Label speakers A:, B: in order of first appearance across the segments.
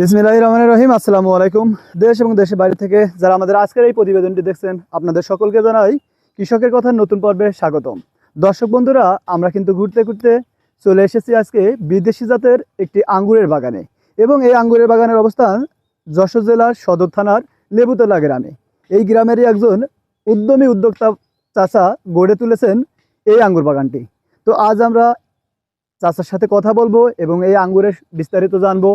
A: বিসমিল্লাহ রহমান রহিম, আসসালামু আলাইকুম। দেশ এবং দেশের বাইরে থেকে যারা আমাদের আজকের এই প্রতিবেদনটি দেখছেন, আপনাদের সকলকে জানাই কৃষকের কথার নতুন পর্বে স্বাগতম। দর্শক বন্ধুরা, আমরা কিন্তু ঘুরতে ঘুরতে চলে এসেছি আজকে বিদেশি জাতের একটি আঙ্গুরের বাগানে এবং এই আঙ্গুরের বাগানের অবস্থান যশোর জেলার সদর থানার লেবুতলা গ্রামে। এই গ্রামেরই একজন উদ্যমী উদ্যোক্তা চাচা গড়ে তুলেছেন এই আঙ্গুর বাগানটি। তো আজ আমরা চাচার সাথে কথা বলব এবং এই আঙ্গুরের বিস্তারিত জানব।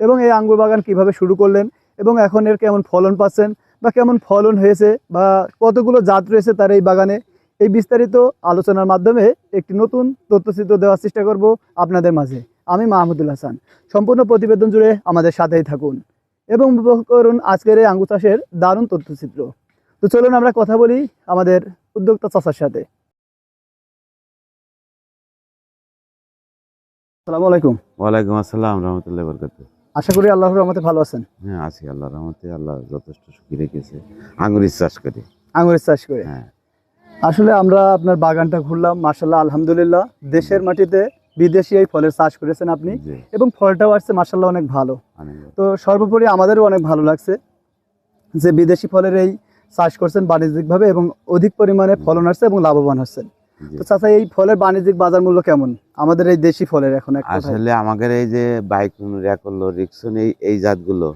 A: এবং এই আঙ্গুর বাগান কীভাবে শুরু করলেন এবং এখন এর কেমন ফলন পাচ্ছেন বা কেমন ফলন হয়েছে বা কতগুলো জাত রয়েছে তার এই বাগানে, এই বিস্তারিত আলোচনার মাধ্যমে একটি নতুন তথ্যচিত্র দেওয়ার চেষ্টা করব আপনাদের মাঝে। আমি মাহমুদুল হাসান। সম্পূর্ণ প্রতিবেদন জুড়ে আমাদের সাথেই থাকুন এবং করুন আজকের এই আঙ্গুর চাষের দারুণ তথ্যচিত্র। তো চলুন আমরা কথা বলি আমাদের উদ্যোক্তা চাষার সাথে। আসসালামু আলাইকুম।
B: ওয়ালাইকুম আসসালাম, রহমতুল্লাহ বরকাত
A: আশা করি আল্লাহর রহমতে ভালো আছেন।
B: হ্যাঁ আছি আল্লাহ রহমতে আল্লাহ যথেষ্ট সুখী রেখেছে। আঙুরের চাষ করি।
A: আঙুরের চাষ করে।
B: হ্যাঁ।
A: আসলে আমরা আপনার বাগানটা ঘুরলাম মাসাল্লাহ আলহামদুলিল্লাহ। দেশের মাটিতে বিদেশি এই ফলের চাষ করেছেন আপনি এবং ফলটাও আসছে মাসাল্লাহ অনেক ভালো। তো সর্বোপরি আমাদেরও অনেক ভালো লাগছে যে বিদেশি ফলের এই চাষ করছেন বাণিজ্যিকভাবে এবং অধিক পরিমাণে ফলন আসছে এবং লাভবান হচ্ছেন। তো চাচা এই ফলের বাণিজ্যিক বাজার মূল্য কেমন? আমাদের এই দেশি ফলের এখন
B: আসলে আমাদের এই যে বাইক র্যাকল রিক্সন এই এই জাতগুলো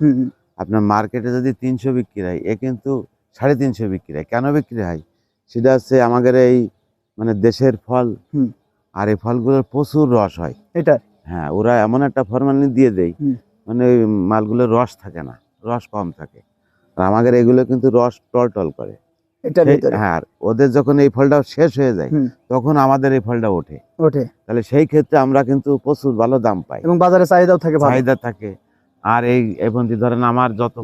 B: আপনার মার্কেটে যদি তিনশো বিক্রি হয় এ কিন্তু সাড়ে তিনশো বিক্রি হয়। কেন বিক্রি হয়? সেটা হচ্ছে আমাদের এই মানে দেশের ফল। আর এই ফলগুলোর প্রচুর রস হয়।
A: এটা
B: হ্যাঁ ওরা এমন একটা ফরমালিন দিয়ে দেয় মানে ওই মালগুলোর রস থাকে না রস কম থাকে। আর আমাদের এগুলো কিন্তু রস টল টল করে। হ্যাঁ আর ওদের যখন এই ফলটা শেষ হয়ে যায় তখন আমাদের এই ফলটা ওঠে।
A: ওঠে।
B: তাহলে সেই ক্ষেত্রে আমরা কিন্তু প্রচুর ভালো দাম পাই।
A: এবং বাজারে চাহিদাও থাকে
B: চাহিদা থাকে। আর এই এখন ধরেন আমার যত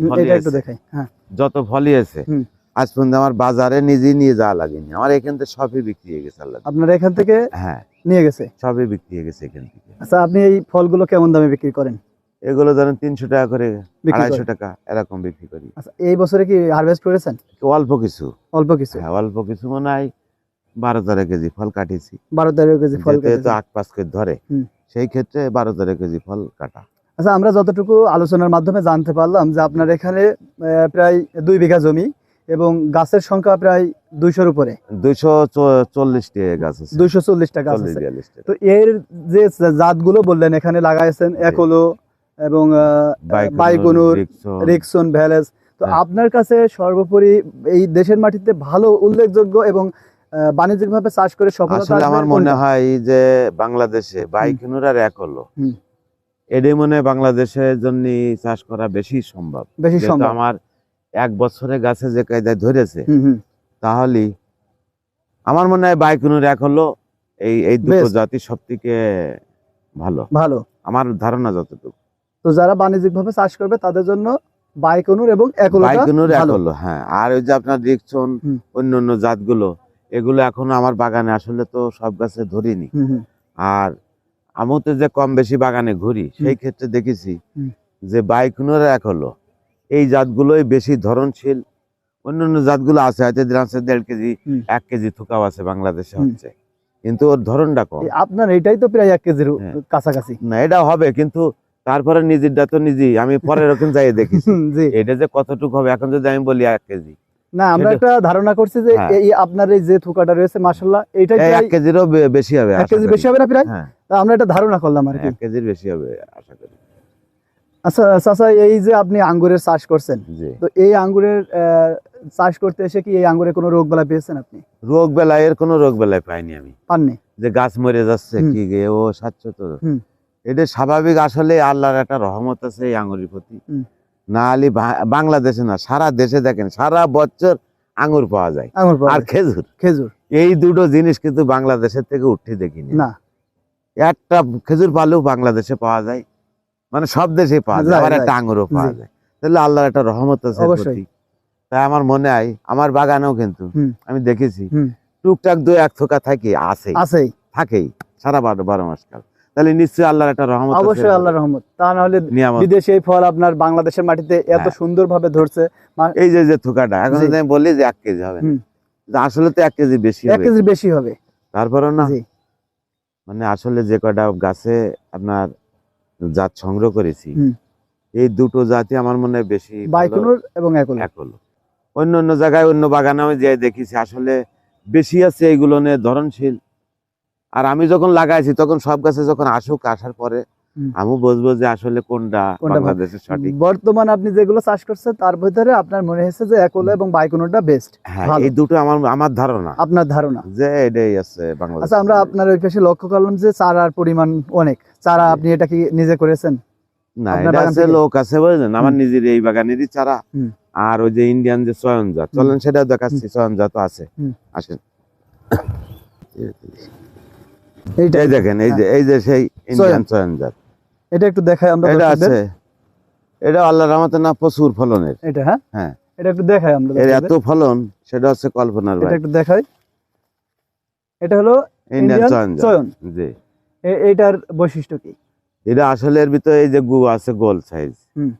A: দেখাই হ্যাঁ।
B: যত ফলই আছে আজ পর্যন্ত আমার বাজারে নিজেই নিয়ে যাওয়া লাগেনি। আমার এখান থেকে সবই বিক্রি হয়ে গেছে আল্লাহ।
A: আপনার এখান থেকে
B: হ্যাঁ।
A: নিয়ে গেছে?
B: সবই বিক্রি হয়ে গেছে এখান থেকে।
A: আচ্ছা আপনি এই ফলগুলো কেমন দামে বিক্রি করেন?
B: এগুলো ধরেন তিনশো টাকা করে আড়াইশো টাকা এরকম বিক্রি করি।
A: আচ্ছা এই বছরে কি হারভেস্ট করেছেন?
B: অল্প কিছু।
A: অল্প কিছু?
B: হ্যাঁ অল্প কিছু মনে হয় বারো তেরো কেজি ফল কাটিছি
A: বারো তেরো কেজি ফল
B: তো আট পাঁচ কেজি ধরে সেই ক্ষেত্রে বারো তেরো কেজি ফল কাটা।
A: আচ্ছা আমরা যতটুকু আলোচনার মাধ্যমে জানতে পারলাম যে আপনার এখানে প্রায় দুই বিঘা জমি এবং গাছের সংখ্যা প্রায় দুইশোর উপরে।
B: দুইশো চল্লিশটি গাছ আছে।
A: দুইশো চল্লিশটা গাছ আছে। তো এর যে জাতগুলো বললেন এখানে লাগাইছেন একলো এবং বাইকুনুর, রিক্সন ভ্যালেস তো
B: হ্যাঁ।
A: আপনার কাছে সর্বোপরি এই দেশের মাটিতে ভালো উল্লেখযোগ্য এবং বাণিজ্যিকভাবে চাষ করে সফলতা
B: আমার মনে হয় যে বাংলাদেশে বাইকুনুর আর এক হলো। এটাই মনে বাংলাদেশের জন্য চাষ করা বেশি সম্ভব।
A: বেশি সম্ভব।
B: আমার এক বছরে গাছে যে কায়দায় ধরেছে। তাহলে আমার মনে হয় বাইকুনুর এক হলো এই এই দুটো জাতি সব থেকে ভালো।
A: ভালো।
B: আমার ধারণা যতটুকু।
A: তো যারা বাণিজ্যিকভাবে চাষ করবে তাদের জন্য বাইকনুর এবং
B: বাইকুনুর এক হলো হ্যাঁ। আর ওই যে আপনার
A: হুম।
B: অন্য অন্য জাতগুলো এগুলো এখনও আমার বাগানে আসলে তো সব গাছে ধরিনি। আর আমিও তো যে কম বেশি বাগানে ঘুরি সেই ক্ষেত্রে দেখেছি। যে বাইকুনুর এক হলো এই জাতগুলোই বেশি ধরনশীল। অন্য অন্য জাতগুলো আছে হয়তো আছে দেড় কেজি এক কেজি থুকাও আছে বাংলাদেশে হচ্ছে। কিন্তু ওর ধরনটা কম।
A: আপনার এটাই তো প্রায় এক কেজির
B: হ্যাঁ।
A: কাছাকাছি।
B: না এটা হবে কিন্তু তারপরে নিজেরটা তো নিজেই আমি পরে ওখানে যাই
A: দেখি
B: এটা যে কতটুকু হবে এখন যদি আমি বলি এক কেজি।
A: না আমরা একটা ধারণা করছি যে
B: হ্যাঁ।
A: এই আপনার এই যে থুকাটা রয়েছে এইটাই
B: এই এক কেজিরও বেশি হবে
A: এক কেজি বেশি হবে না প্রায়?
B: হ্যাঁ।
A: আমরা এটা ধারণা করলাম আর কি।
B: এক কেজির বেশি হবে আশা করি।
A: আচ্ছা চাচা এই যে আপনি আঙ্গুরের চাষ করছেন তো এই আঙ্গুরের চাষ করতে এসে কি এই আঙ্গুরে কোনো রোগ বেলা পেয়েছেন আপনি?
B: রোগ বেলায় এর কোনো রোগ বেলায় পাইনি আমি।
A: পাননি?
B: যে গাছ মরে যাচ্ছে কি ও সাতশো তো। এটা স্বাভাবিক আসলে আল্লাহর একটা রহমত আছে এই আঙুরের প্রতি। না হলে বাংলাদেশে না সারা দেশে দেখেন সারা বছর আঙুর পাওয়া যায়। আর
A: যায়।
B: খেজুর।
A: খেজুর।
B: এই দুটো জিনিস কিন্তু বাংলাদেশের থেকে উঠে দেখিনি।
A: না।
B: একটা খেজুর পালেও বাংলাদেশে পাওয়া যায়। মানে সব দেশে পাওয়া যায় আবার একটা আঙুরও পাওয়া যায়। তাহলে আল্লাহর একটা রহমত আছে
A: অবশ্যই।
B: তাই আমার মনে হয় আমার বাগানেও কিন্তু আমি দেখেছি টুকটাক দু এক থোকা থাকে আছে থাকেই সারা বারো বারো মাস কাল। তাহলে নিশ্চয়ই আল্লাহর একটা রহমত
A: অবশ্যই আল্লাহ রহমত। তা না হলে বিদেশে এই ফল আপনার বাংলাদেশের মাটিতে এত
B: হ্যাঁ।
A: সুন্দর ভাবে ধরছে
B: এই যে যে থোকাটা এখন যদি আমি বলি যে এক কেজি হবে আসলে তো এক কেজি বেশি
A: এক কেজি বেশি হবে।
B: তারপরেও না? মানে আসলে যে কটা গাছে আপনার জাত সংগ্রহ করেছি এই দুটো জাতি আমার মনে হয় বেশি।
A: বাইকুনুর এবং একল
B: এক হলো। অন্য অন্য জায়গায় অন্য বাগানে আমি যাই দেখেছি আসলে বেশি আছে এইগুলো নিয়ে ধরনশীল। আর আমি যখন লাগাইছি তখন সব গাছে যখন আসুক আসার পরে। আমি বুঝব যে আসলে কোনটা বাংলাদেশের সঠিক।
A: বর্তমান আপনি যেগুলো চাষ করছেন তার ভিতরে আপনার মনে হয়েছে যে একলা এবং বাইকোনোটা বেস্ট
B: হ্যাঁ এই দুটো আমার আমার ধারণা।
A: আপনার ধারণা।
B: যে এটাই আছে বাংলাদেশ
A: আচ্ছা আমরা আপনার ওই পাশে লক্ষ্য করলাম যে চারার পরিমাণ অনেক। চারা আপনি এটা কি নিজে করেছেন?
B: না এটা আছে লোক আছে বুঝলেন? আমার নিজের এই বাগানেরই চারা। আর ওই যে ইন্ডিয়ান যে চয়ন জাত চলেন সেটা দেখাচ্ছি চয়ন জাত আছে। আসেন। এই দেখেন এই যে এই যে সেই ইন্ডিয়ান চয়ন জাত
A: এটা একটু দেখাই আমরা
B: এটা আছে। এটা আল্লাহ রহমতে না প্রচুর ফলনের।
A: এটা হ্যাঁ?
B: হ্যাঁ।
A: এটা একটু দেখাই আমরা
B: এর এত ফলন সেটা হচ্ছে কল্পনার
A: এটা একটু দেখাই। এটা হলো
B: ইন্ডিয়ান
A: ইন্ডিয়ান
B: চয়ন
A: চয়ন
B: জি।
A: এ- এইটার বৈশিষ্ট্য কি?
B: এটা আসলে এর ভিতরে এই যে গু আছে গোল সাইজ
A: হুম।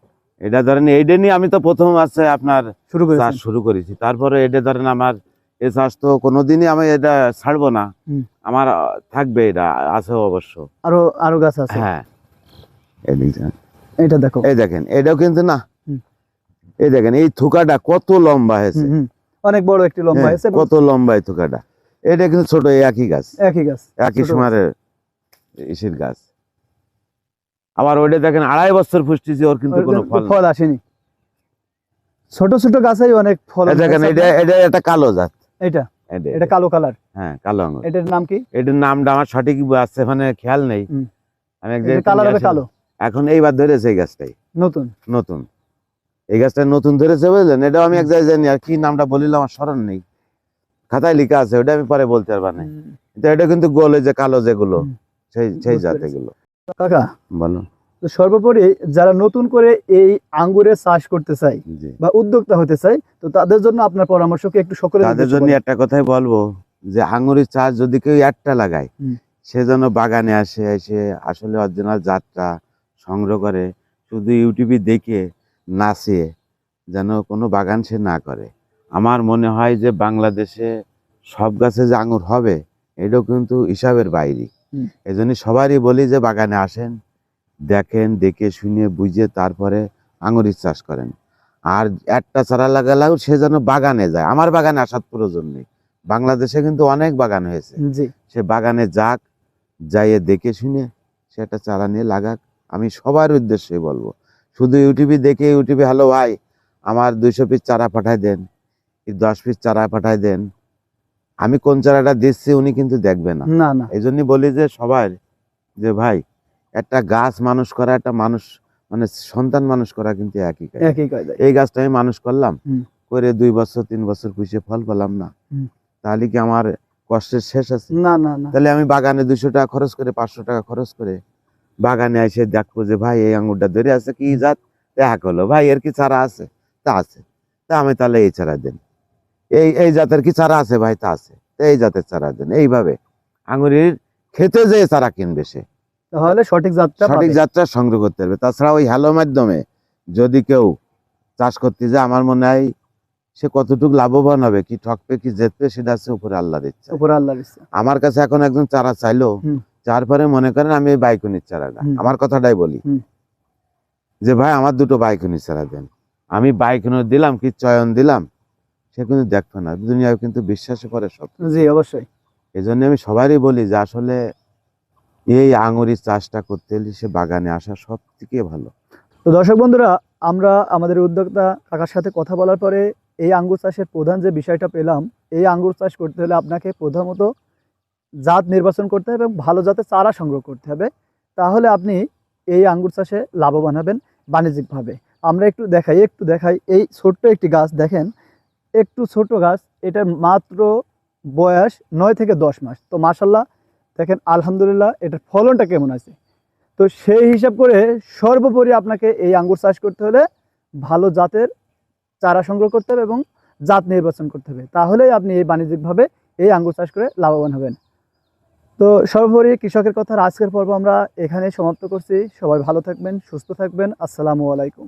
B: এটা ধরেন এইটা নিয়ে আমি তো প্রথম আছে আপনার
A: শুরু
B: শুরু করেছি। তারপরে এটা ধরেন আমার এই চাষ তো কোনোদিনই আমি এটা ছাড়বো না। আমার থাকবে এটা আছে অবশ্য।
A: আরও আরও গাছ আছে?
B: হ্যাঁ।
A: এটা দেখো।
B: এই দেখেন এটাও কিন্তু না। এই দেখেন এই থুকাটা কত লম্বা হয়েছে।
A: অনেক বড় একটি লম্বা
B: হ্যাঁ,
A: হয়েছে
B: কত লম্বা এই থুকাটা। এটা কিন্তু ছোট একই গাছ।
A: একই গাছ
B: একই সময়ের ইসির গাছ। আবার ওইটা দেখেন আড়াই বছর পুষ্টিছে ওর কিন্তু কোনো ফল
A: ফল আসেনি। ছোট ছোট গাছেই অনেক ফল
B: দেখেন এটা এটা একটা কালো জাত।
A: এটা
B: এটা
A: এটা কালো কালার।
B: হ্যাঁ কালো আঙুর
A: এটার নাম কি?
B: এটার নামটা আমার সঠিক আছে মানে খেয়াল নেই। আমি এক
A: এটা
B: জায়গায়
A: কালার হবে কালো।
B: এখন এইবার ধরেছে এই গাছটাই।
A: নতুন?
B: নতুন। এই গাছটা নতুন ধরেছে বুঝলেন? এটাও আমি এক জায়গায় জানি আর কি নামটা বলিলাম আমার স্মরণ নেই। খাতায় লেখা আছে ওটা আমি পরে বলতে পারবা না। এটা কিন্তু গোল যে কালো যেগুলো সেই সেই
A: বুঝতে
B: জাত
A: পেরেছি।
B: এগুলো
A: কাকা?
B: বলো
A: তো সর্বোপরি যারা নতুন করে এই আঙ্গুরের চাষ করতে চায় বা উদ্যোক্তা হতে চায় তো তাদের জন্য আপনার পরামর্শ কি একটু সকলে
B: তাদের জন্য একটা কথাই বলব যে আঙুরের চাষ যদি কেউ একটা লাগায় সে যেন বাগানে আসে এসে আসলে অরিজিনাল জাতটা সংগ্রহ করে শুধু ইউটিউবে দেখে নাচে যেন কোনো বাগান সে না করে। আমার মনে হয় যে বাংলাদেশে সব গাছে যে আঙুর হবে এটাও কিন্তু হিসাবের বাইরে। এই জন্য সবারই বলি যে বাগানে আসেন দেখেন দেখে শুনে বুঝে তারপরে আঙুরের চাষ করেন। আর একটা চারা লাগালেও সে যেন বাগানে যায়। আমার বাগানে আসার প্রয়োজন নেই। বাংলাদেশে কিন্তু অনেক বাগান হয়েছে। সে বাগানে যাক যাইয়ে দেখে শুনে সে একটা চারা নিয়ে লাগাক। আমি সবার উদ্দেশ্যে বলব শুধু ইউটিউবে দেখে ইউটিউবে হ্যালো ভাই আমার দুইশো পিস চারা পাঠায় দেন কি দশ পিস চারা পাঠায় দেন। আমি কোন চারাটা দিচ্ছি উনি কিন্তু দেখবে না।
A: না না।
B: এই জন্যই বলি যে সবার যে ভাই একটা গাছ মানুষ করা একটা মানুষ মানে সন্তান মানুষ করা কিন্তু একই কাজ।
A: একই
B: এই গাছটা আমি মানুষ করলাম করে দুই বছর তিন বছর পুষে ফল পেলাম না। তাহলে কি আমার কষ্টের শেষ আছে?
A: না না না।
B: তাহলে আমি বাগানে দুশো টাকা খরচ করে পাঁচশো টাকা খরচ করে বাগানে এসে দেখব যে ভাই এই আঙুরটা ধরে আছে কি জাত? দেখা করল। ভাই এর কি চারা আছে? তা আছে। তা আমি তাহলে এই চারা দেন। এই এই জাতের কি চারা আছে? ভাই তা আছে। এই জাতের চারা দেন। এইভাবে আঙুরের খেতে যে চারা কিনবে সে।
A: তাহলে সঠিক জাতটা
B: সঠিক যাত্রা সংগ্রহ করতে পারবে তাছাড়া ওই হ্যালো মাধ্যমে যদি কেউ চাষ করতে যায় আমার মনে হয় সে কতটুকু লাভবান হবে কি ঠকবে কি জেতবে সেটা আছে উপরে আল্লাহর ইচ্ছা।
A: উপরে আল্লাহর ইচ্ছা।
B: আমার কাছে এখন একজন চারা চাইলো
A: হুম।
B: তারপরে মনে করেন আমি এই বাইকুনির চারাটা। আমার কথাটাই বলি যে ভাই আমার দুটো বাইকুনির চারা দেন। আমি বাইকুনির দিলাম কি চয়ন দিলাম সে কিন্তু দেখবে না। দুনিয়ায় কিন্তু বিশ্বাস করে সব।
A: জি অবশ্যই।
B: এই জন্য আমি সবারই বলি যে আসলে এই আঙুরির চাষটা করতে হলে সে বাগানে আসা সব থেকে ভালো।
A: তো দর্শক বন্ধুরা, আমরা আমাদের উদ্যোক্তা কাকার সাথে কথা বলার পরে এই আঙ্গুর চাষের প্রধান যে বিষয়টা পেলাম, এই আঙ্গুর চাষ করতে হলে আপনাকে প্রথমত জাত নির্বাচন করতে হবে এবং ভালো জাতের চারা সংগ্রহ করতে হবে। তাহলে আপনি এই আঙ্গুর চাষে লাভবান হবেন বাণিজ্যিকভাবে। আমরা একটু দেখাই একটু দেখাই এই ছোট্ট একটি গাছ দেখেন। একটু ছোট গাছ, এটার মাত্র বয়স নয় থেকে দশ মাস। তো মাসাল্লাহ দেখেন, আলহামদুলিল্লাহ, এটার ফলনটা কেমন আছে? তো সেই হিসাব করে সর্বোপরি আপনাকে এই আঙ্গুর চাষ করতে হলে ভালো জাতের চারা সংগ্রহ করতে হবে এবং জাত নির্বাচন করতে হবে। তাহলেই আপনি এই বাণিজ্যিকভাবে এই আঙ্গুর চাষ করে লাভবান হবেন। তো সর্বোপরি কৃষকের কথার আজকের পর্ব আমরা এখানে সমাপ্ত করছি। সবাই ভালো থাকবেন, সুস্থ থাকবেন। আসসালামু আলাইকুম।